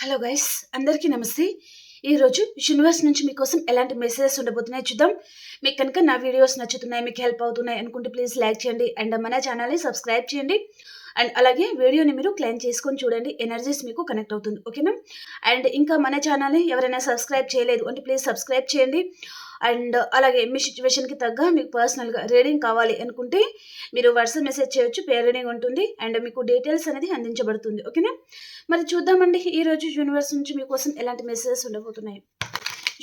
Hello guys అందరికీ నమస్తే. ఈరోజు యూనివర్స్ నుంచి మీకోసం ఎలాంటి మెసేజెస్ ఉండబోతున్నాయి చూద్దాం. మీకు కనుక నా వీడియోస్ నచ్చుతున్నాయి మీకు హెల్ప్ అవుతున్నాయి అనుకుంటే ప్లీజ్ లైక్ చేయండి అండ్ మన ఛానల్ని సబ్స్క్రైబ్ చేయండి. అండ్ అలాగే వీడియోని మీరు క్లైమ్ చేసుకొని చూడండి ఎనర్జీస్ మీకు కనెక్ట్ అవుతుంది. ఓకేనా అండ్ ఇంకా మన ఛానల్ని ఎవరైనా సబ్స్క్రైబ్ చేయలేదు అంటే ప్లీజ్ సబ్స్క్రైబ్ చేయండి. అండ్ అలాగే మీ సిచ్యువేషన్కి తగ్గ మీకు పర్సనల్గా రీడింగ్ కావాలి అనుకుంటే మీరు వాట్సాప్ మెసేజ్ చేయొచ్చు పేర్ రీడింగ్ ఉంటుంది అండ్ మీకు డీటెయిల్స్ అనేది అందించబడుతుంది. ఓకేనా? మరి చూద్దామండి ఈరోజు యూనివర్స్ నుంచి మీకోసం ఎలాంటి మెసేజెస్ ఉండబోతున్నాయి?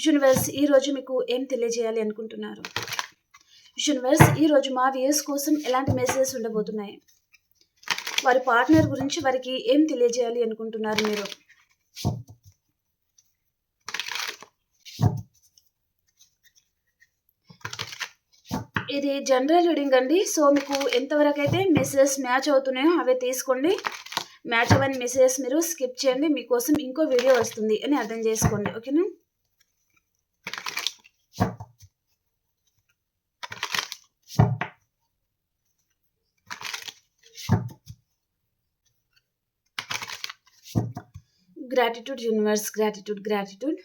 యూనివర్స్ ఈరోజు మీకు ఏం తెలియజేయాలి అనుకుంటున్నారు? యూనివర్స్ ఈరోజు మా వ్యూస్ కోసం ఎలాంటి మెసేజెస్ ఉండబోతున్నాయి? వారి పార్ట్నర్ గురించి వారికి ఏం తెలియజేయాలి అనుకుంటున్నారు మీరు? ఇది జనరల్ రీడింగ్ అండి. సో మీకు ఎంతవరకు అయితే మెసేజెస్ మ్యాచ్ అవుతున్నాయో అవే తీసుకోండి. మ్యాచ్ అవ్వని మెసేజెస్ మీరు స్కిప్ చేయండి. మీకోసం ఇంకో వీడియో వస్తుంది అని అర్థం చేసుకోండి. ఓకేనా gratitude universe gratitude gratitude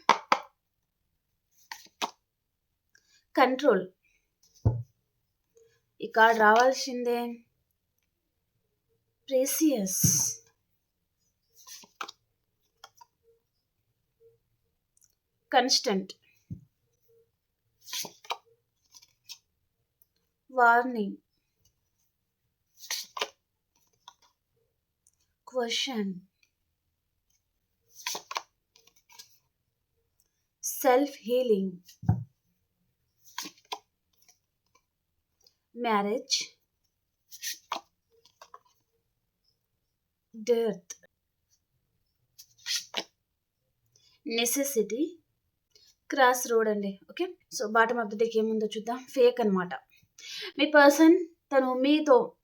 control ఇక్కడ రావాల్సిందే. Precious constant warning question self healing marriage. Death. Necessity. Cross road అండి okay? So bottom of the డేకి ఏముందో చూద్దాం. ఫేక్ అనమాట మీ పర్సన్ తను మీతో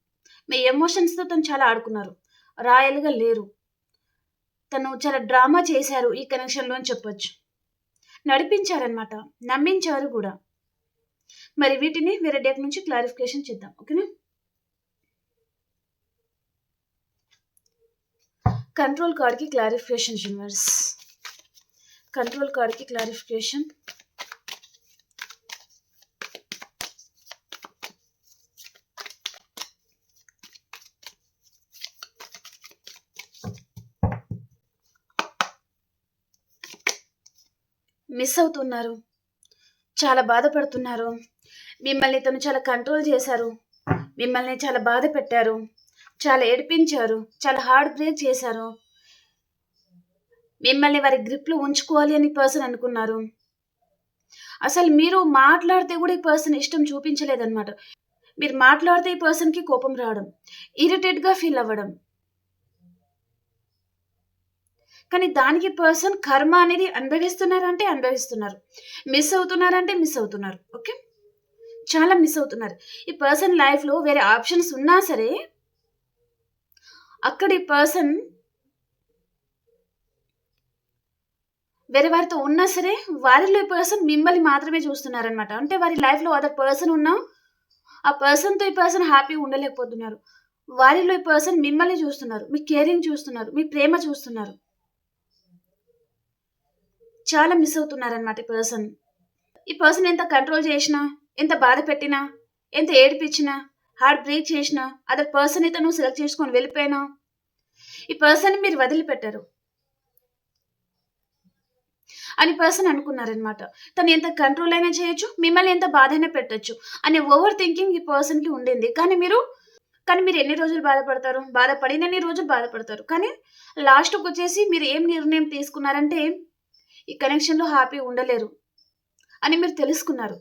మీ ఎమోషన్స్తో తను చాలా ఆడుకున్నారు. రాయల్గా లేరు. తను చాలా డ్రామా చేశారు ఈ కనెక్షన్లో అని చెప్పొచ్చు. నడిపించారనమాట నమ్మించారు కూడా. మరి వీటిని వేరే డేట్ నుంచి క్లారిఫికేషన్ చేద్దాం ఓకేనా కంట్రోల్ కార్డ్కి క్లారిఫికేషన్ యూనివర్స్ కంట్రోల్ కార్డ్కి క్లారిఫికేషన్ మిస్ అవుతున్నారు. చాలా బాధపడుతున్నారు. మిమ్మల్ని తను చాలా కంట్రోల్ చేశారు. మిమ్మల్ని చాలా బాధ పెట్టారు. చాలా ఏడిపించారు. చాలా హార్డ్ బ్రేక్ చేశారు. మిమ్మల్ని వారి గ్రిప్లో ఉంచుకోవాలి అని పర్సన్ అనుకున్నారు. అసలు మీరు మాట్లాడితే కూడా ఈ పర్సన్ ఇష్టం చూపించలేదన్నమాట. మీరు మాట్లాడితే ఈ పర్సన్కి కోపం రావడం ఇరిటేట్గా ఫీల్ అవ్వడం. కానీ దానికి పర్సన్ కర్మ అనేది అనుభవిస్తున్నారంటే అనుభవిస్తున్నారు. మిస్ అవుతున్నారంటే మిస్ అవుతున్నారు. ఓకే? చాలా మిస్ అవుతున్నారు. ఈ పర్సన్ లైఫ్లో వేరే ఆప్షన్స్ ఉన్నా సరే అక్కడ ఈ పర్సన్ వేరే వారితో ఉన్నా సరే వారిలో ఈ పర్సన్ మిమ్మల్ని మాత్రమే చూస్తున్నారనమాట అంటే వారి లైఫ్లో అదర్ పర్సన్ ఉన్నా ఆ పర్సన్తో ఈ పర్సన్ హ్యాపీ ఉండలేకపోతున్నారు. వారిలో ఈ పర్సన్ మిమ్మల్ని చూస్తున్నారు మీ కేరింగ్ చూస్తున్నారు మీ ప్రేమ చూస్తున్నారు. చాలా మిస్ అవుతున్నారనమాట ఈ పర్సన్ ఈ పర్సన్ ఎంత కంట్రోల్ చేసినా ఎంత బాధ పెట్టినా? ఎంత ఏడిపించినా? హార్ట్ బ్రేక్ చేసినా? అదర్ పర్సన్ అయితే నువ్వు సెలెక్ట్ చేసుకొని వెళ్ళిపోయినా? ఈ పర్సన్ మీరు వదిలిపెట్టారు. అని పర్సన్ అనుకున్నారనమాట తను ఎంత కంట్రోల్ అయినా చేయొచ్చు మిమ్మల్ని ఎంత బాధ అయినా పెట్టచ్చు అనే ఓవర్ థింకింగ్ ఈ పర్సన్కి ఉండింది. కానీ మీరు కానీ మీరు ఎన్ని రోజులు బాధపడతారు? బాధపడినన్ని రోజులు బాధపడతారు. కానీ లాస్ట్కి వచ్చేసి మీరు ఏం నిర్ణయం తీసుకున్నారంటే ఈ కనెక్షన్లో హ్యాపీ ఉండలేరు అని మీరు తెలుసుకున్నారు.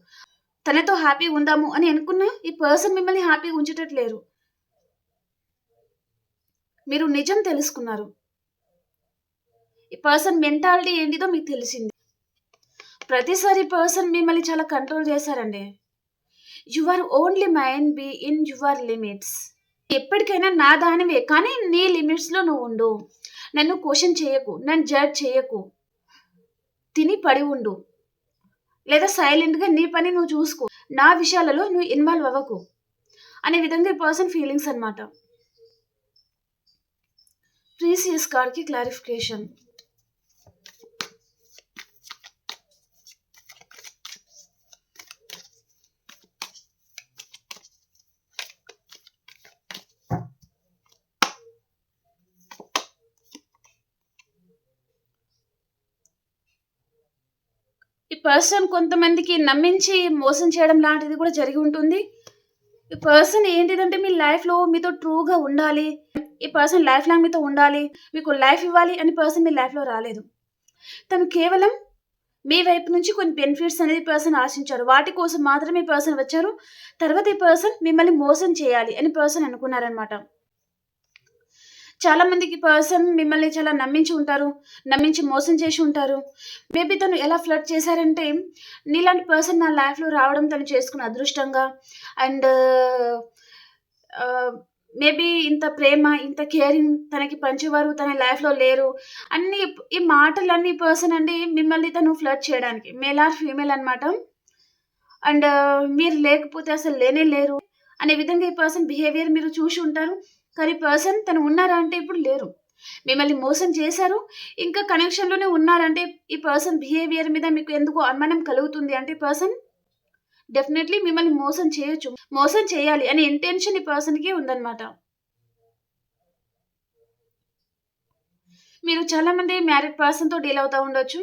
తనతో హ్యాపీ ఉందాము అని అనుకున్నా ఈ పర్సన్ మిమ్మల్ని హ్యాపీ ఉంచేటట్లేరు. మీరు నిజం తెలుసుకున్నారు. ఈ పర్సన్ మెంటాలిటీ ఏంటిదో మీకు తెలిసింది. ప్రతిసారి పర్సన్ మిమ్మల్ని చాలా కంట్రోల్ చేశారండి. Your only mind be in your limits ఎప్పటికైనా నా దానివే కానీ నీ లిమిట్స్లో నువ్వు ఉండు. నన్ను క్వశ్చన్ చేయకు నన్ను జడ్జ్ చేయకు. తిని పడి ఉండు. లేదా సైలెంట్గా నీ పని నువ్వు చూసుకో. నా విషయాలలో నువ్వు ఇన్వాల్వ్ అవ్వకు. అనే విధంగా ఈ పర్సన్ ఫీలింగ్స్ అనమాట ప్రీసియస్ కార్డ్కి క్లారిఫికేషన్. పర్సన్ కొంతమందికి నమ్మించి మోసం చేయడం లాంటిది కూడా జరిగి ఉంటుంది. ఈ పర్సన్ ఏంటిదంటే మీ లైఫ్లో మీతో ట్రూగా ఉండాలి. ఈ పర్సన్ లైఫ్ లాంగ్ మీతో ఉండాలి. మీకు లైఫ్ ఇవ్వాలి అని పర్సన్ మీ లైఫ్లో రాలేదు. తను కేవలం మీ వైపు నుంచి కొన్ని బెనిఫిట్స్ అనేది పర్సన్ ఆశించారు. వాటి కోసం మాత్రమే ఈ పర్సన్ వచ్చారు. తర్వాత ఈ పర్సన్ మిమ్మల్ని మోసం చేయాలి అని పర్సన్ అనుకున్నారనమాట చాలా మందికి పర్సన్ మిమ్మల్ని చాలా నమ్మించి ఉంటారు నమ్మించి మోసం చేసి ఉంటారు. మేబీ తను ఎలా ఫ్లడ్ చేశారంటే నీలాంటి పర్సన్ నా లైఫ్లో రావడం తను చేసుకున్న అదృష్టంగా అండ్ మేబీ ఇంత ప్రేమ ఇంత కేరింగ్ తనకి పంచేవారు తన లైఫ్లో లేరు. అన్ని ఈ మాటలన్నీ పర్సన్ అండి మిమ్మల్ని తను ఫ్లడ్ చేయడానికి. మేల్ ఆర్ ఫీమేల్ అనమాట అండ్ మీరు లేకపోతే అసలు లేనే లేరు. అనే విధంగా ఈ పర్సన్ బిహేవియర్ మీరు చూసి ఉంటారు. కానీ పర్సన్ తను ఉన్నారా అంటే ఇప్పుడు లేరు. మిమ్మల్ని మోసం చేశారు ఇంకా కనెక్షన్లోనే ఉన్నారంటే ఈ పర్సన్ బిహేవియర్ మీద మీకు ఎందుకు అనుమానం కలుగుతుంది అంటే పర్సన్? డెఫినెట్లీ మిమ్మల్ని మోసం చేయొచ్చు. మోసం చేయాలి అనే ఇంటెన్షన్ ఈ పర్సన్కి ఉందన్నమాట. మీరు చాలా మంది మ్యారీడ్ పర్సన్తో డీల్ అవుతూ ఉండొచ్చు.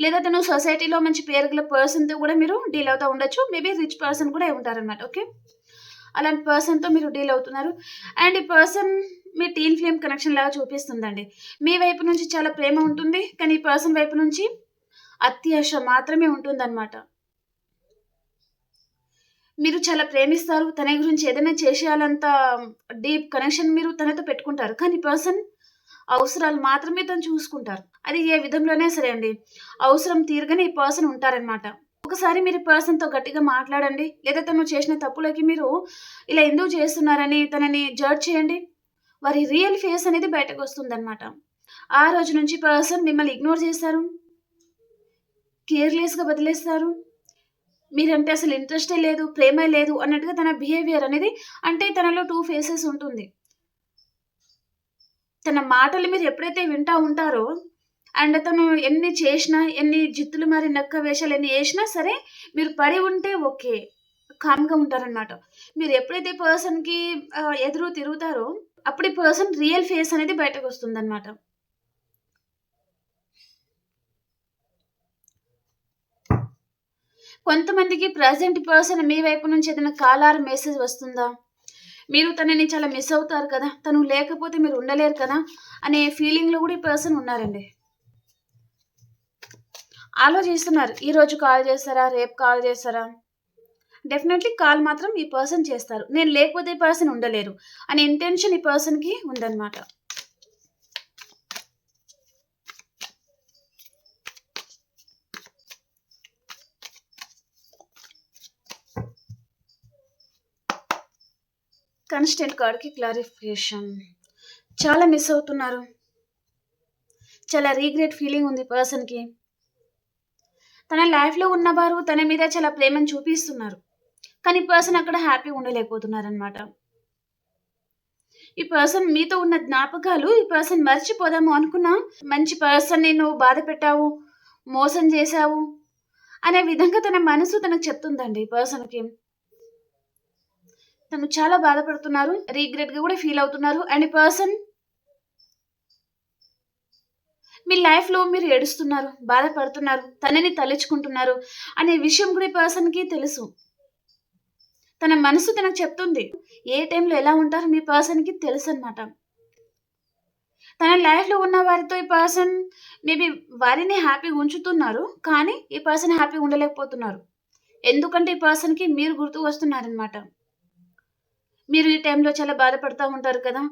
లేదా తను సొసైటీలో మంచి పేరు గల పర్సన్తో కూడా మీరు డీల్ అవుతూ ఉండొచ్చు. మేబీ రిచ్ పర్సన్ కూడా ఉంటారనమాట ఓకే? అలాంటి పర్సన్తో మీరు డీల్ అవుతున్నారు. అండ్ ఈ పర్సన్ మీ టీన్ ఫ్లేమ్ కనెక్షన్ లాగా చూపిస్తుందండి. మీ వైపు నుంచి చాలా ప్రేమ ఉంటుంది కానీ ఈ పర్సన్ వైపు నుంచి అత్యాశ మాత్రమే ఉంటుందన్నమాట. మీరు చాలా ప్రేమిస్తారు తన గురించి ఏదైనా చేసేయాలంత డీప్ కనెక్షన్ మీరు తనతో పెట్టుకుంటారు కానీ పర్సన్ అవసరాలు మాత్రమే తను చూసుకుంటారు. అది ఏ విధంలోనే సరే అండి అవసరం తీరుగానే ఈ పర్సన్ ఉంటారనమాట ఒకసారి మీరు పర్సన్తో గట్టిగా మాట్లాడండి. లేదా తను చేసిన తప్పులకి మీరు ఇలా ఎందుకు చేస్తున్నారని తనని జడ్జ్ చేయండి. వారి రియల్ ఫేస్ అనేది బయటకు వస్తుందన్నమాట. ఆ రోజు నుంచి పర్సన్ మిమ్మల్ని ఇగ్నోర్ చేస్తారు. కేర్లెస్గా వదిలేస్తారు. మీరంటే అసలు ఇంట్రెస్టే లేదు ప్రేమే లేదు అన్నట్టుగా తన బిహేవియర్ అనేది అంటే తనలో టూ ఫేసెస్ ఉంటుంది. తన మాటలు మీరు ఎప్పుడైతే వింటా ఉంటారో అండ్ తను ఎన్ని చేసినా ఎన్ని జిత్తులు మరి నక్క వేషాలు ఎన్ని వేసినా సరే మీరు పడి ఉంటే ఓకే. కామ్గా ఉంటారనమాట మీరు ఎప్పుడైతే పర్సన్కి ఎదురు తిరుగుతారో అప్పుడు ఈ పర్సన్ రియల్ ఫేస్ అనేది బయటకు వస్తుందన్నమాట. కొంతమందికి ప్రజెంట్ పర్సన్ మీ వైపు నుంచి ఏదైనా కాలార్ మెసేజ్ వస్తుందా? మీరు తనని చాలా మిస్ అవుతారు కదా తను లేకపోతే మీరు ఉండలేరు కదా అనే ఫీలింగ్లో కూడా ఈ పర్సన్ ఉన్నారండి. ఆలోచిస్తున్నారు. ఈరోజు కాల్ చేస్తారా? రేపు కాల్ చేస్తారా? డెఫినెట్లీ కాల్ మాత్రం ఈ పర్సన్ చేస్తారు. నేను లేకపోతే ఈ పర్సన్ ఉండలేరు. అనే ఇంటెన్షన్ ఈ పర్సన్కి ఉందన్నమాట. కన్స్టెంట్ కార్డ్కి క్లారిఫికేషన్ చాలా మిస్ అవుతున్నారు. చాలా రీగ్రెట్ ఫీలింగ్ ఉంది పర్సన్కి తన లైఫ్లో ఉన్నవారు తన మీద చాలా ప్రేమను చూపిస్తున్నారు. కానీ పర్సన్ అక్కడ హ్యాపీ ఉండలేకపోతున్నారనమాట ఈ పర్సన్ మీతో ఉన్న జ్ఞాపకాలు ఈ పర్సన్ మర్చిపోదాము అనుకున్నా మంచి పర్సన్ నేను బాధ పెట్టావు మోసం చేశావు అనే విధంగా తన మనసు తనకు చెప్తుందండి ఈ పర్సన్కి తను చాలా బాధపడుతున్నారు రీగ్రెట్గా కూడా ఫీల్ అవుతున్నారు. అండ్ ఈ పర్సన్ మీ లైఫ్లో మీరు ఏడుస్తున్నారు బాధపడుతున్నారు తనని తలుచుకుంటున్నారు అనే విషయం కూడా ఈ పర్సన్కి తెలుసు. తన మనసు తనకు చెప్తుంది ఏ టైంలో ఎలా ఉంటారో మీ పర్సన్కి తెలుసు అనమాట తన లైఫ్లో ఉన్న వారితో ఈ పర్సన్ మేబీ వారిని హ్యాపీగా ఉంచుతున్నారు కానీ ఈ పర్సన్ హ్యాపీగా ఉండలేకపోతున్నారు. ఎందుకంటే ఈ పర్సన్కి మీరు గుర్తు వస్తున్నారనమాట మీరు ఈ టైంలో చాలా బాధపడుతూ ఉంటారు కదా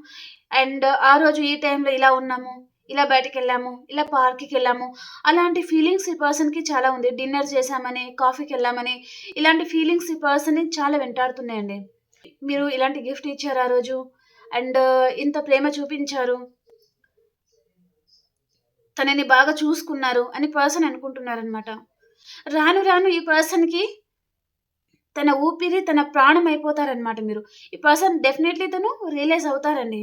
అండ్ ఆ రోజు ఈ టైంలో ఇలా ఉన్నాము ఇలా బయటకు వెళ్ళాము ఇలా పార్క్కి వెళ్ళాము అలాంటి ఫీలింగ్స్ ఈ పర్సన్కి చాలా ఉంది. డిన్నర్ చేశామని కాఫీకి వెళ్ళామని ఇలాంటి ఫీలింగ్స్ ఈ పర్సన్ని చాలా వెంటాడుతున్నాయండి. మీరు ఇలాంటి గిఫ్ట్ ఇచ్చారు ఆ రోజు? అండ్ uh, ఇంత ప్రేమ చూపించారు? తనని బాగా చూసుకున్నారు అని పర్సన్ అనుకుంటున్నారనమాట రాను రాను ఈ పర్సన్కి తన ఊపిరి తన ప్రాణం అయిపోతారనమాట మీరు. ఈ పర్సన్ డెఫినెట్లీ తను రియలైజ్ అవుతారండి.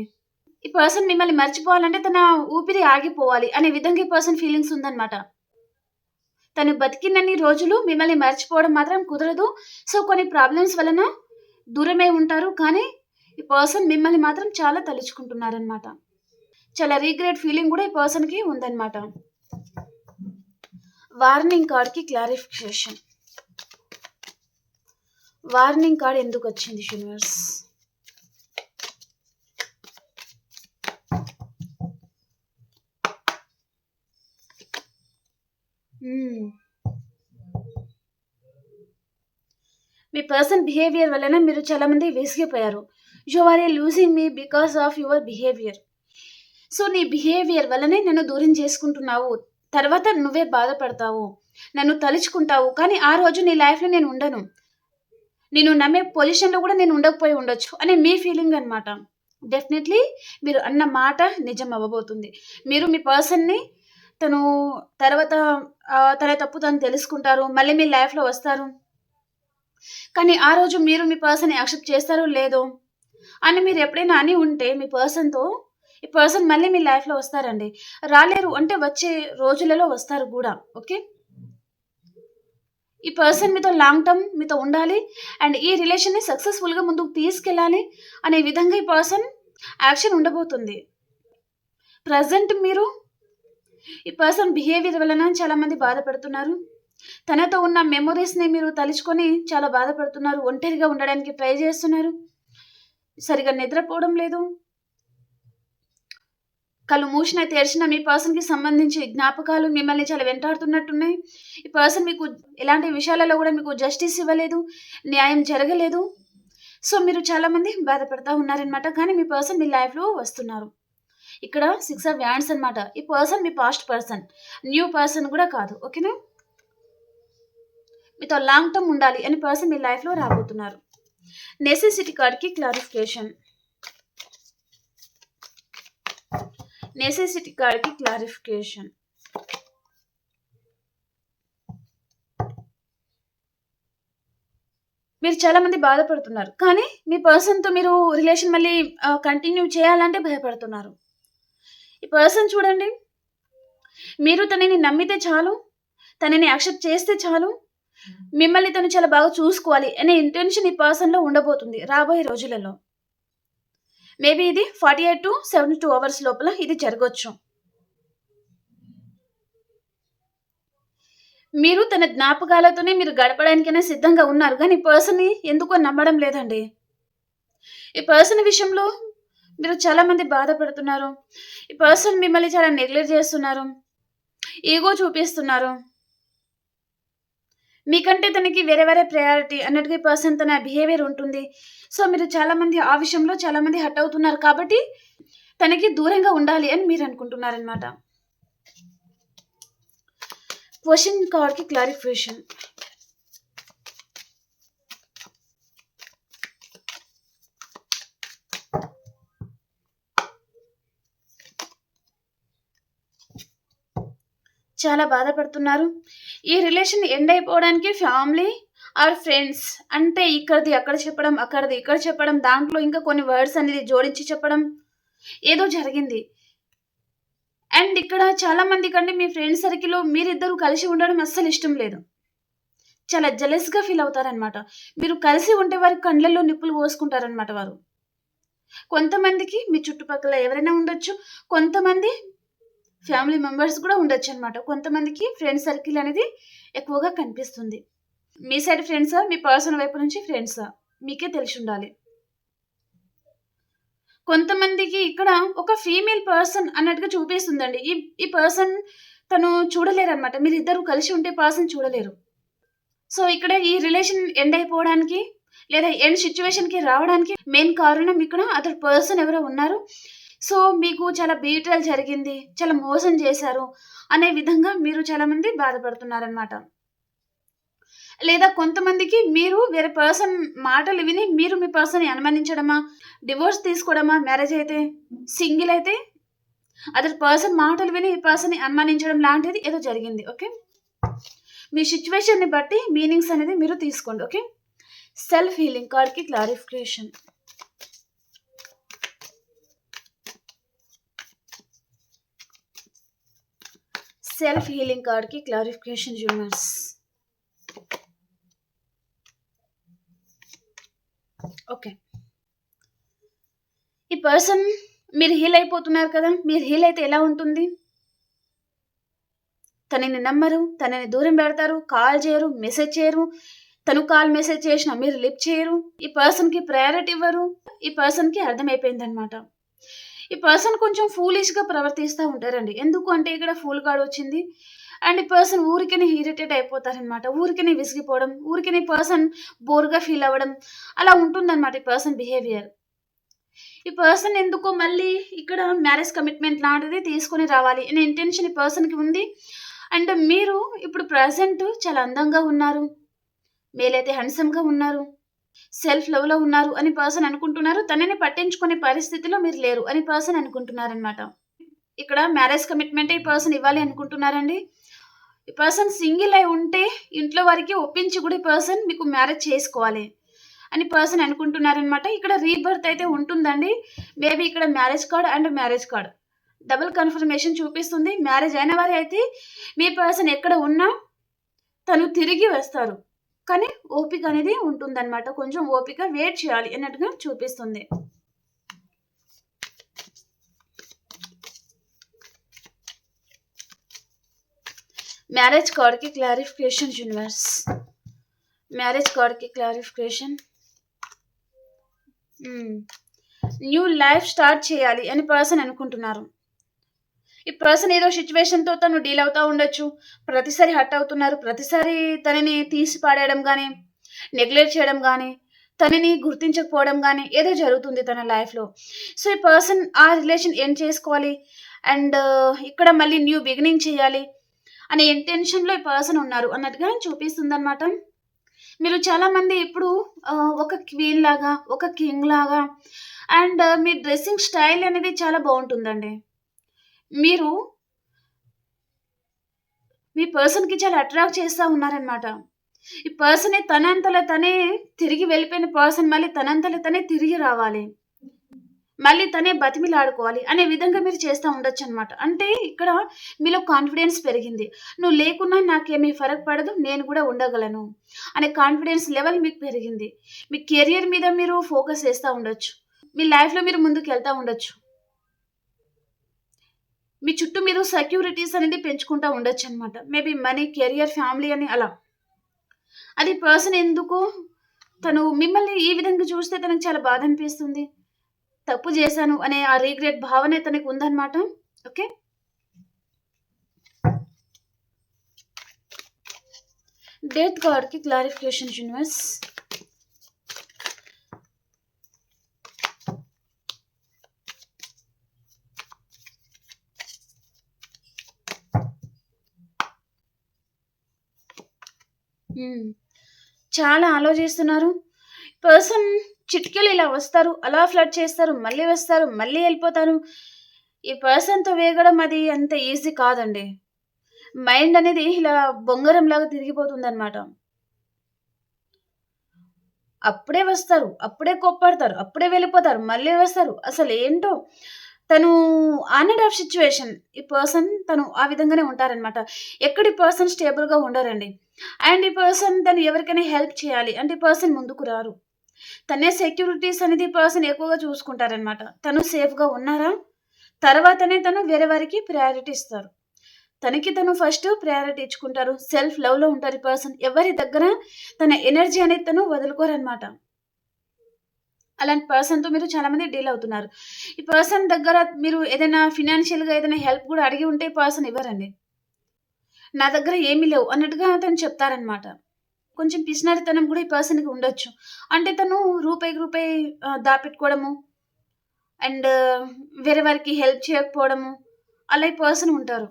ఈ పర్సన్ మిమ్మల్ని మర్చిపోవాలంటే తన ఊపిరి ఆగిపోవాలి అనే విధంగా ఈ పర్సన్ ఫీలింగ్స్ ఉందన్నమాట. తను బతికినన్ని రోజులు మిమ్మల్ని మర్చిపోవడం మాత్రం కుదరదు. సో కొన్ని ప్రాబ్లమ్స్ వలన దూరమే ఉంటారు. కానీ ఈ పర్సన్ మిమ్మల్ని మాత్రం చాలా తలుచుకుంటున్నారనమాట చాలా రీగ్రెట్ ఫీలింగ్ కూడా ఈ పర్సన్కి ఉందన్నమాట. వార్నింగ్ కార్డ్కి క్లారిఫికేషన్ వార్నింగ్ కార్డ్ ఎందుకు వచ్చింది యూనివర్స్ Hmm. మీ పర్సన్ బిహేవియర్ వలన మీరు చాలా మంది విసిగిపోయారు you are a losing me because of your behaviour so నీ బిహేవియర్ వల్లనే నన్ను దూరం చేసుకుంటున్నావు. తర్వాత నువ్వే బాధపడతావు. నన్ను తలుచుకుంటావు. కానీ ఆ రోజు నీ లైఫ్లో నేను ఉండను. నేను నమ్మే పొజిషన్లో కూడా నేను ఉండకపోయి ఉండొచ్చు అనే మీ ఫీలింగ్ అనమాట డెఫినెట్లీ మీరు అన్న మాట నిజం అవ్వబోతుంది. మీరు మీ పర్సన్ని తను తర్వాత తన తప్పు తను తెలుసుకుంటారు. మళ్ళీ మీ లైఫ్లో వస్తారు. కానీ ఆ రోజు మీరు మీ పర్సన్ యాక్సెప్ట్ చేస్తారో లేదో అని మీరు ఎప్పుడైనా అని ఉంటే మీ పర్సన్తో ఈ పర్సన్ మళ్ళీ మీ లైఫ్లో వస్తారండి. రాలేరు అంటే వచ్చే రోజులలో వస్తారు కూడా. ఓకే? ఈ పర్సన్ మీతో లాంగ్ టర్మ్ మీతో ఉండాలి. అండ్ ఈ రిలేషన్ని సక్సెస్ఫుల్గా ముందుకు తీసుకెళ్ళాలి అనే విధంగా ఈ పర్సన్ యాక్షన్ ఉండబోతుంది. ప్రజెంట్ మీరు ఈ పర్సన్ బిహేవియర్ వలన చాలామంది బాధపడుతున్నారు. తనతో ఉన్న మెమొరీస్ని మీరు తలుచుకొని చాలా బాధపడుతున్నారు. ఒంటరిగా ఉండడానికి ట్రై చేస్తున్నారు. సరిగా నిద్రపోవడం లేదు. కళ్ళు మూసిన తెరిచిన మీ పర్సన్కి సంబంధించి జ్ఞాపకాలు మిమ్మల్ని చాలా వెంటాడుతున్నట్టున్నాయి. ఈ పర్సన్ మీకు ఎలాంటి విషయాలలో కూడా మీకు జస్టిస్ ఇవ్వలేదు. న్యాయం జరగలేదు. సో మీరు చాలామంది బాధపడతా ఉన్నారనమాట కానీ మీ పర్సన్ మీ లైఫ్లో వస్తున్నారు. ఇక్కడ సిక్స్ ఆఫ్ వ్యాండ్స్ అనమాట ఈ పర్సన్ మీ పాస్ట్ పర్సన్ న్యూ పర్సన్ కూడా కాదు ఓకేనా మీతో లాంగ్ టర్మ్ ఉండాలి అని పర్సన్ మీ లైఫ్లో రాబోతున్నారు. నెసెసిటీ కార్డ్కి క్లారిఫికేషన్ నెసెసిటీ కార్డ్కి క్లారిఫికేషన్ మీరు చాలా మంది బాధపడుతున్నారు కానీ మీ పర్సన్తో మీరు రిలేషన్ మళ్ళీ కంటిన్యూ చేయాలంటే భయపడుతున్నారు. ఈ పర్సన్ చూడండి. మీరు తనని నమ్మితే చాలు తనని యాక్సెప్ట్ చేస్తే చాలు మిమ్మల్ని తను చాలా బాగా చూసుకోవాలి అనే ఇంటెన్షన్ ఈ పర్సన్లో ఉండబోతుంది రాబోయే రోజులలో. మేబీ ఇది forty eight to seventy two hours లోపల ఇది జరగవచ్చు మీరు తన జ్ఞాపకాలతోనే మీరు గడపడానికైనా సిద్ధంగా ఉన్నారు కానీ ఈ పర్సన్ని ఎందుకో నమ్మడం లేదండి. ఈ పర్సన్ విషయంలో మీరు చాలా మంది బాధపడుతున్నారు. ఈ పర్సన్ మిమ్మల్ని చాలా నెగ్లెక్ట్ చేస్తున్నారు. ఈగో చూపిస్తున్నారు. మీకంటే తనకి వేరే వేరే ప్రయారిటీ అన్నట్టుగా ఈ పర్సన్ తన బిహేవియర్ ఉంటుంది. సో మీరు చాలా మంది ఆ విషయంలో చాలా మంది హట్ అవుతున్నారు కాబట్టి తనకి దూరంగా ఉండాలి అని మీరు అనుకుంటున్నారనమాట క్వశ్చన్ కార్డ్కి క్లారిఫికేషన్ చాలా బాధపడుతున్నారు. ఈ రిలేషన్ ఎండ్ అయిపోవడానికి ఫ్యామిలీ ఆర్ ఫ్రెండ్స్ అంటే ఇక్కడిది అక్కడ చెప్పడం అక్కడిది ఇక్కడ చెప్పడం దాంట్లో ఇంకా కొన్ని వర్డ్స్ అనేది జోడించి చెప్పడం ఏదో జరిగింది. అండ్ ఇక్కడ చాలా మంది కంటే మీ ఫ్రెండ్ సర్కిల్లో మీరిద్దరూ కలిసి ఉండడం అస్సలు ఇష్టం లేదు. చాలా జలస్గా ఫీల్ అవుతారనమాట మీరు కలిసి ఉంటే వారి కళ్ళల్లో నిప్పులు పోసుకుంటారనమాట వారు. కొంతమందికి మీ చుట్టుపక్కల ఎవరైనా ఉండొచ్చు. కొంతమంది ఫ్యామిలీ మెంబర్స్ కూడా ఉండొచ్చు అనమాట కొంతమందికి ఫ్రెండ్ సర్కిల్ అనేది ఎక్కువగా కనిపిస్తుంది. మీ సైడ్ ఫ్రెండ్సా? మీ పర్సన్ వైపు నుంచి ఫ్రెండ్సా? మీకే తెలిసి ఉండాలి. కొంతమందికి ఇక్కడ ఒక ఫీమేల్ పర్సన్ అన్నట్టుగా చూపిస్తుందండి. ఈ ఈ పర్సన్ తను చూడలేరు అనమాట మీరు ఇద్దరు కలిసి ఉంటే పర్సన్ చూడలేరు. సో ఇక్కడ ఈ రిలేషన్ ఎండ్ అయిపోవడానికి లేదా ఎండ్ సిచ్యువేషన్కి రావడానికి మెయిన్ కారణం ఇక్కడ అతడు పర్సన్ ఎవరో ఉన్నారు. సో మీకు చాలా బీటల్ జరిగింది చాలా మోసం చేశారు అనే విధంగా మీరు చాలా మంది బాధపడుతున్నారనమాట లేదా కొంతమందికి మీరు వేరే పర్సన్ మాటలు విని మీరు మీ పర్సన్ అనుమానించడమా డివోర్స్ తీసుకోవడమా మ్యారేజ్ అయితే సింగిల్ అయితే అతని పర్సన్ మాటలు విని ఈ పర్సన్ అనుమానించడం లాంటిది ఏదో జరిగింది ఓకే మీ సిచ్యువేషన్ని బట్టి మీనింగ్స్ అనేది మీరు తీసుకోండి ఓకే సెల్ఫ్ హీలింగ్ కార్డ్కి క్లారిఫికేషన్ సెల్ఫ్ హీలింగ్ కార్డ్కి క్లారిఫికేషన్ యూనివర్స్ ఓకే ఈ పర్సన్ మీరు హీల్ అయిపోతున్నారు కదా మీరు హీల్ అయితే ఎలా ఉంటుంది? తనని నమ్మరు తనని దూరం పెడతారు కాల్ చేయరు మెసేజ్ చేయరు. తను కాల్ మెసేజ్ చేసినా మీరు లిప్ చేయరు. ఈ పర్సన్కి ప్రయారిటీ ఇవ్వరు. ఈ పర్సన్కి అర్థమైపోయింది అనమాట ఈ పర్సన్ కొంచెం ఫూలిష్గా ప్రవర్తిస్తూ ఉంటారండి. ఎందుకు అంటే ఇక్కడ ఫూల్ కార్డ్ వచ్చింది. అండ్ ఈ పర్సన్ ఊరికనే ఇరిటేట్ అయిపోతారనమాట ఊరికనే విసిగిపోవడం ఊరికనే పర్సన్ బోర్గా ఫీల్ అవ్వడం అలా ఉంటుందన్నమాట ఈ పర్సన్ బిహేవియర్ ఈ పర్సన్ ఎందుకో మళ్ళీ ఇక్కడ మ్యారేజ్ కమిట్మెంట్ లాంటిది తీసుకొని రావాలి. అనే ఇంటెన్షన్ ఈ పర్సన్కి ఉంది. అండ్ మీరు ఇప్పుడు ప్రజెంట్ చాలా అందంగా ఉన్నారు. మేలైతే హ్యాండ్సమ్గా ఉన్నారు. సెల్ఫ్ లవ్లో ఉన్నారు అని పర్సన్ అనుకుంటున్నారు. తనని పట్టించుకునే పరిస్థితిలో మీరు లేరు అని పర్సన్ అనుకుంటున్నారనమాట ఇక్కడ మ్యారేజ్ కమిట్మెంట్ ఈ పర్సన్ ఇవ్వాలి అనుకుంటున్నారండి. ఈ పర్సన్ సింగిల్ అయి ఉంటే ఇంట్లో వారికి ఒప్పించి కూడా ఈ పర్సన్ మీకు మ్యారేజ్ చేసుకోవాలి అని పర్సన్ అనుకుంటున్నారనమాట ఇక్కడ రీబర్త్ అయితే ఉంటుందండి. మేబీ ఇక్కడ marriage card and marriage card. Double confirmation చూపిస్తుంది. మ్యారేజ్ అయిన వారి అయితే మీ పర్సన్ ఎక్కడ ఉన్నా తను తిరిగి వస్తారు. కానీ ఓపిక అనేది ఉంటుందన్నమాట. కొంచెం ఓపిక వెయిట్ చేయాలి అన్నట్టుగా చూపిస్తుంది. మ్యారేజ్ కార్డ్కి క్లారిఫికేషన్ యూనివర్స్. మ్యారేజ్ కార్డ్కి క్లారిఫికేషన్. న్యూ లైఫ్ స్టార్ట్ చేయాలి అని పర్సన్ అనుకుంటున్నారు. ఈ పర్సన్ ఏదో సిచ్యువేషన్తో తను డీల్ అవుతూ ఉండొచ్చు. ప్రతిసారి హట్ అవుతున్నారు. ప్రతిసారి తనని తీసి పాడేయడం కానీ నెగ్లెక్ట్ చేయడం కానీ తనని గుర్తించకపోవడం కానీ ఏదో జరుగుతుంది తన లైఫ్లో సో ఈ పర్సన్ ఆ రిలేషన్ ఎండ్ చేసుకోవాలి? అండ్ uh, ఇక్కడ మళ్ళీ న్యూ బిగినింగ్ చేయాలి అనే ఇంటెన్షన్లో ఈ పర్సన్ ఉన్నారు. అన్నట్టుగా చూపిస్తుంది అనమాట మీరు చాలామంది ఇప్పుడు uh, ఒక క్వీన్ లాగా ఒక కింగ్ లాగా అండ్ uh, మీ డ్రెస్సింగ్ స్టైల్ అనేది చాలా బాగుంటుందండి. మీరు మీ పర్సన్కి చాలా అట్రాక్ట్ చేస్తూ ఉన్నారనమాట ఈ పర్సనే తనంతలో తనే తిరిగి వెళ్ళిపోయిన పర్సన్ మళ్ళీ తనంతలో తనే తిరిగి రావాలి. మళ్ళీ తనే బతిమిలాడుకోవాలి అనే విధంగా మీరు చేస్తూ ఉండొచ్చు అనమాట అంటే ఇక్కడ మీలో కాన్ఫిడెన్స్ పెరిగింది. నువ్వు లేకున్నా నాకేమీ ఫరక్ పడదు నేను కూడా ఉండగలను అనే కాన్ఫిడెన్స్ లెవెల్ మీకు పెరిగింది. మీ కెరియర్ మీద మీరు ఫోకస్ చేస్తూ ఉండొచ్చు. మీ లైఫ్లో మీరు ముందుకు వెళ్తూ ఉండొచ్చు. మీ చుట్టూ మీరు సెక్యూరిటీస్ అనేది పెంచుకుంటూ ఉండొచ్చు అనమాట మేబీ మనీ కెరియర్ ఫ్యామిలీ అని అలా. అది పర్సన్ ఎందుకు? తను మిమ్మల్ని ఈ విధంగా చూస్తే తనకు చాలా బాధ అనిపిస్తుంది. తప్పు చేశాను అనే ఆ రీగ్రెట్ భావన తనకు ఉందన్నమాట. ఓకే డెత్ కార్డ్కి క్లారిఫికేషన్ యూనివర్స్ చాలా ఆలోచిస్తున్నారు. పర్సన్ చిటికెలు ఇలా వస్తారు అలా ఫ్లడ్ చేస్తారు మళ్ళీ వస్తారు మళ్ళీ వెళ్ళిపోతారు. ఈ పర్సన్తో వేగడం అది అంత ఈజీ కాదండి. మైండ్ అనేది ఇలా బొంగరం లాగా తిరిగిపోతుంది అనమాట అప్పుడే వస్తారు అప్పుడే కోప్పడతారు అప్పుడే వెళ్ళిపోతారు మళ్ళీ వస్తారు. అసలు ఏంటో తను ఆన్ అండ్ ఆఫ్ సిచ్యువేషన్ ఈ పర్సన్ తను ఆ విధంగానే ఉంటారనమాట ఎక్కడి పర్సన్ స్టేబుల్గా ఉండరండి. అండ్ ఈ పర్సన్ తను ఎవరికైనా హెల్ప్ చేయాలి. అంటే ఈ పర్సన్ ముందుకు రారు. తనే సెక్యూరిటీస్ అనేది పర్సన్ ఎక్కువగా చూసుకుంటారనమాట తను సేఫ్గా ఉన్నారా? తర్వాతనే తను వేరే వారికి ప్రయారిటీ ఇస్తారు. తనకి తను ఫస్ట్ ప్రయారిటీ ఇచ్చుకుంటారు. సెల్ఫ్ లవ్లో ఉంటారు ఈ పర్సన్ ఎవరి దగ్గర తన ఎనర్జీ అనేది తను వదులుకోరనమాట అలాంటి పర్సన్తో మీరు చాలామంది డీల్ అవుతున్నారు. ఈ పర్సన్ దగ్గర మీరు ఏదైనా ఫినాన్షియల్గా ఏదైనా హెల్ప్ కూడా అడిగి ఉంటే పర్సన్ ఇవ్వరండి నా దగ్గర ఏమీ లేవు అన్నట్టుగా తను చెప్తారనమాట కొంచెం పిసినారితనం కూడా ఈ పర్సన్కి ఉండొచ్చు. అంటే తను రూపాయికి రూపాయి దాపెట్టుకోవడము అండ్ వేరే వారికి హెల్ప్ చేయకపోవడము అలా ఈ పర్సన్ ఉంటారు.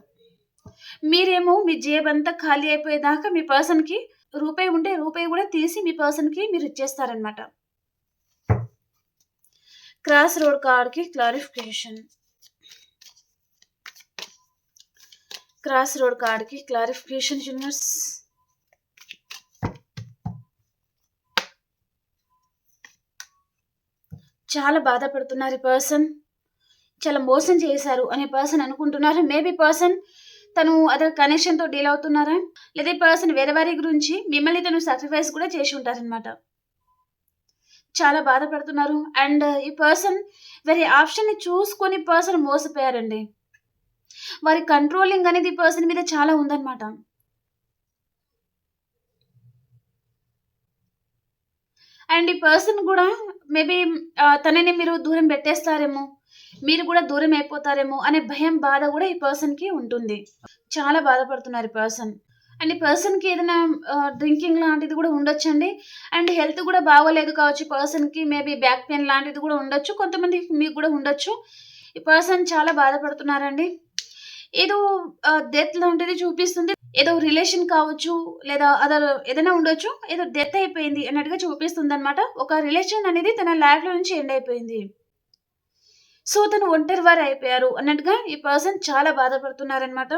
మీరేమో మీ జేబు అంతా ఖాళీ అయిపోయేదాకా మీ పర్సన్కి రూపాయి ఉంటే రూపాయి కూడా తీసి మీ పర్సన్కి మీరు ఇచ్చేస్తారనమాట క్రాస్ రోడ్ కార్డ్కి క్లారిఫికేషన్. క్రాస్ రోడ్ కార్డ్కి క్లారిఫికేషన్ యూనివర్స్ చాలా బాధపడుతున్నారు ఈ పర్సన్. చాలా మోసం చేశారు అనే పర్సన్ అనుకుంటున్నారు? మేబీ పర్సన్ తను అదే కనెక్షన్తో డీల్ అవుతున్నారా? లేదా పర్సన్ వేరే వారి గురించి మిమ్మల్ని తను సాక్రిఫైస్ కూడా చేసి ఉంటారనమాట చాలా బాధపడుతున్నారు. అండ్ ఈ పర్సన్ వేరే ఆప్షన్ని చూసుకొని పర్సన్ మోసపోయారండి. వారి కంట్రోలింగ్ అనేది ఈ పర్సన్ మీద చాలా ఉందన్నమాట. అండ్ ఈ పర్సన్ కూడా మేబీ తనని మీరు దూరం పెట్టేస్తారేమో మీరు కూడా దూరం అయిపోతారేమో అనే భయం బాధ కూడా ఈ పర్సన్కి ఉంటుంది. చాలా బాధపడుతున్నారు ఈ పర్సన్. అండ్ ఈ పర్సన్కి ఏదైనా డ్రింకింగ్ లాంటిది కూడా ఉండొచ్చండి. అండ్ హెల్త్ కూడా బాగోలేదు కావచ్చు పర్సన్కి మేబీ బ్యాక్ పెయిన్ లాంటిది కూడా ఉండొచ్చు కొంతమంది మీకు కూడా ఉండొచ్చు. ఈ పర్సన్ చాలా బాధపడుతున్నారండి. ఏదో డెత్ లాంటిది చూపిస్తుంది ఏదో రిలేషన్ కావచ్చు లేదా అదర్ ఏదైనా ఉండొచ్చు ఏదో డెత్ అయిపోయింది అన్నట్టుగా చూపిస్తుంది అనమాట ఒక రిలేషన్ అనేది తన లైఫ్లో నుంచి ఎండ్ అయిపోయింది. సో తను ఒంటరి వారు అయిపోయారు అన్నట్టుగా ఈ పర్సన్ చాలా బాధపడుతున్నారనమాట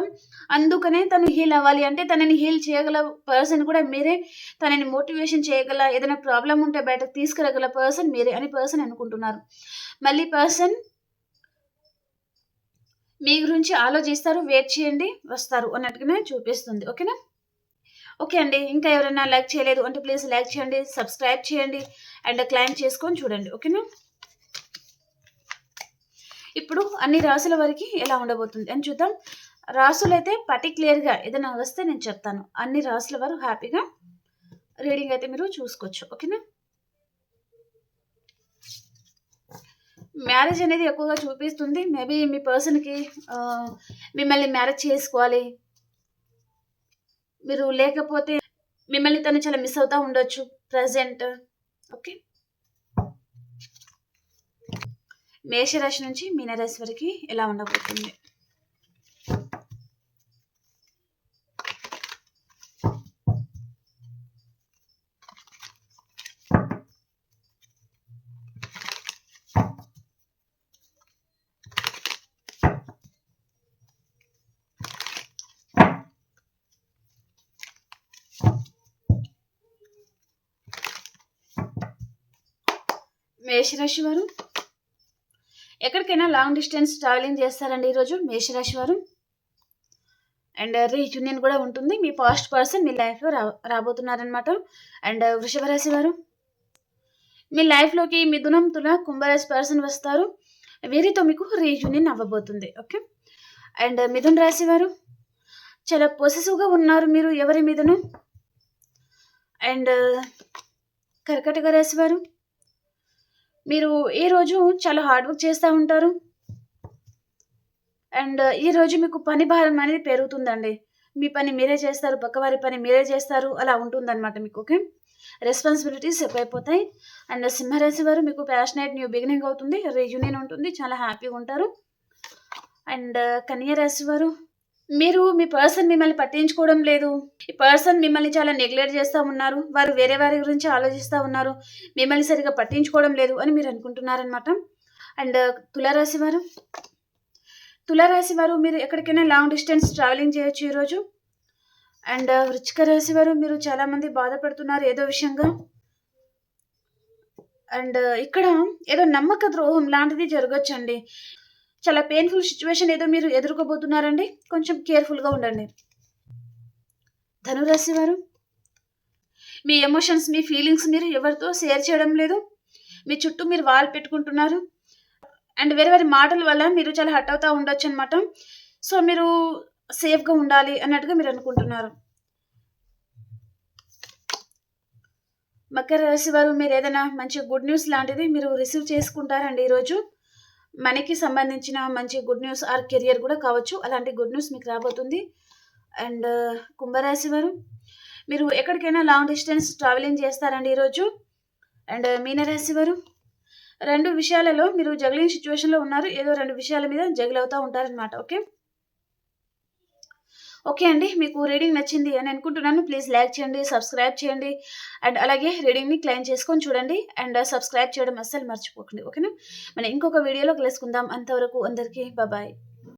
అందుకనే తను హీల్ అవ్వాలి అంటే తనని హీల్ చేయగల పర్సన్ కూడా మీరే. తనని మోటివేషన్ చేయగల ఏదైనా ప్రాబ్లం ఉంటే బయటకు తీసుకురాగల పర్సన్ మీరే అని పర్సన్ అనుకుంటున్నారు. మళ్ళీ పర్సన్ మీ గురించి ఆలోచిస్తారు వెయిట్ చేయండి వస్తారు అన్నట్టుగానే చూపిస్తుంది. ఓకేనా? ఓకే అండి. ఇంకా ఎవరైనా లైక్ చేయలేదు అంటే ప్లీజ్ లైక్ చేయండి సబ్స్క్రైబ్ చేయండి అండ్ క్లైమ్ చేసుకొని చూడండి. ఓకేనా? ఇప్పుడు అన్ని రాసుల వరకు ఎలా ఉండబోతుంది అని చూద్దాం. రాసులు అయితే పర్టిక్యులర్గా ఏదైనా వస్తే నేను చెప్తాను. అన్ని రాసుల వారు హ్యాపీగా రీడింగ్ అయితే మీరు చూసుకోవచ్చు. ఓకేనా? మ్యారేజ్ అనేది ఎక్కువగా చూపిస్తుంది. మేబీ మీ పర్సన్కి మిమ్మల్ని మ్యారేజ్ చేసుకోవాలి. మీరు లేకపోతే మిమ్మల్ని తను చాలా మిస్ అవుతూ ఉండొచ్చు. Present okay? మేషరాశి నుంచి మీనరాశి వరకు ఎలా ఉండబోతుంది? మేషరాశి వారు ఎక్కడికైనా లాంగ్ డిస్టెన్స్ ట్రావెలింగ్ చేస్తారండి ఈరోజు మేషరాశి వారు? అండ్ uh, రీయూనియన్ కూడా ఉంటుంది. మీ పాస్ట్ పర్సన్ మీ లైఫ్లో రా రాబోతున్నారనమాట అండ్ uh, వృషభ రాశి వారు? మీ లైఫ్లోకి మిథునం తుల కుంభరాశి పర్సన్ వస్తారు. వీరితో మీకు రీయూనియన్ అవ్వబోతుంది. ఓకే అండ్ uh, మిథున్ రాశి వారు? చాలా పొసెసివ్గా ఉన్నారు మీరు ఎవరి మీదను? అండ్ కర్కటక రాశి వారు? మీరు ఈరోజు చాలా హార్డ్ వర్క్ చేస్తూ ఉంటారు? అండ్ uh, ఈరోజు మీకు పని భారం అనేది పెరుగుతుందండి. మీ పని మీరే చేస్తారు పక్కవారి పని మీరే చేస్తారు అలా ఉంటుందన్నమాట మీకు ఓకే రెస్పాన్సిబిలిటీస్ ఎక్కువైపోతాయి. అండ్ uh, సింహరాశి వారు మీకు ప్యాషనేట్ న్యూ బిగినింగ్ అవుతుంది రీయూనియన్ ఉంటుంది చాలా హ్యాపీగా ఉంటారు. అండ్ uh, కన్యా రాశి వారు మీరు మీ పర్సన్ మిమ్మల్ని పట్టించుకోవడం లేదు. ఈ పర్సన్ మిమ్మల్ని చాలా నెగ్లెక్ట్ చేస్తూ ఉన్నారు. వారు వేరే వారి గురించి ఆలోచిస్తూ ఉన్నారు. మిమ్మల్ని సరిగా పట్టించుకోవడం లేదు అని మీరు అనుకుంటున్నారనమాట అండ్ తులారాశి వారు? తులారాశి వారు మీరు ఎక్కడికైనా లాంగ్ డిస్టెన్స్ ట్రావెలింగ్ చేయొచ్చు ఈరోజు. అండ్ వృచ్చిక రాశి వారు మీరు చాలామంది బాధపడుతున్నారు ఏదో విషయంగా. అండ్ ఇక్కడ ఏదో నమ్మక ద్రోహం లాంటిది జరగచ్చండి. చాలా పెయిన్ఫుల్ సిచ్యువేషన్ ఏదో మీరు ఎదుర్కోబోతున్నారండి. కొంచెం కేర్ఫుల్గా ఉండండి. ధనురాశి వారు మీ ఎమోషన్స్ మీ ఫీలింగ్స్ మీరు ఎవరితో షేర్ చేయడం లేదు. మీ చుట్టూ మీరు వాల్ పెట్టుకుంటున్నారు. అండ్ వేరే వేరే మాటల వల్ల మీరు చాలా హట్ అవుతూ ఉండొచ్చు అనమాట సో మీరు సేఫ్గా ఉండాలి అన్నట్టుగా మీరు అనుకుంటున్నారు. మకర రాశి వారు మీరు ఏదైనా మంచి గుడ్ న్యూస్ లాంటిది మీరు రిసీవ్ చేసుకుంటారండి ఈరోజు. మనకి సంబంధించిన మంచి గుడ్ న్యూస్ ఆర్ కెరియర్ కూడా కావచ్చు. అలాంటి గుడ్ న్యూస్ మీకు రాబోతుంది. అండ్ కుంభరాశి వారు మీరు ఎక్కడికైనా లాంగ్ డిస్టెన్స్ ట్రావెలింగ్ చేస్తారండి ఈరోజు? అండ్ మీనరాశి వారు రెండు విషయాలలో మీరు జగలింగ్ సిచ్యువేషన్లో ఉన్నారు. ఏదో రెండు విషయాల మీద జగిల్ అవుతూ ఉంటారనమాట ఓకే? ఓకే అండి మీకు రీడింగ్ నచ్చింది అని అనుకుంటున్నాను. ప్లీజ్ లైక్ చేయండి సబ్స్క్రైబ్ చేయండి. అండ్ అలాగే రీడింగ్ని క్లైమ్ చేసుకొని చూడండి. అండ్ సబ్స్క్రైబ్ చేయడం అస్సలు మర్చిపోకండి ఓకేనా? మనం ఇంకొక వీడియోలో కలుసుకుందాం. అంతవరకు అందరికీ బాయ్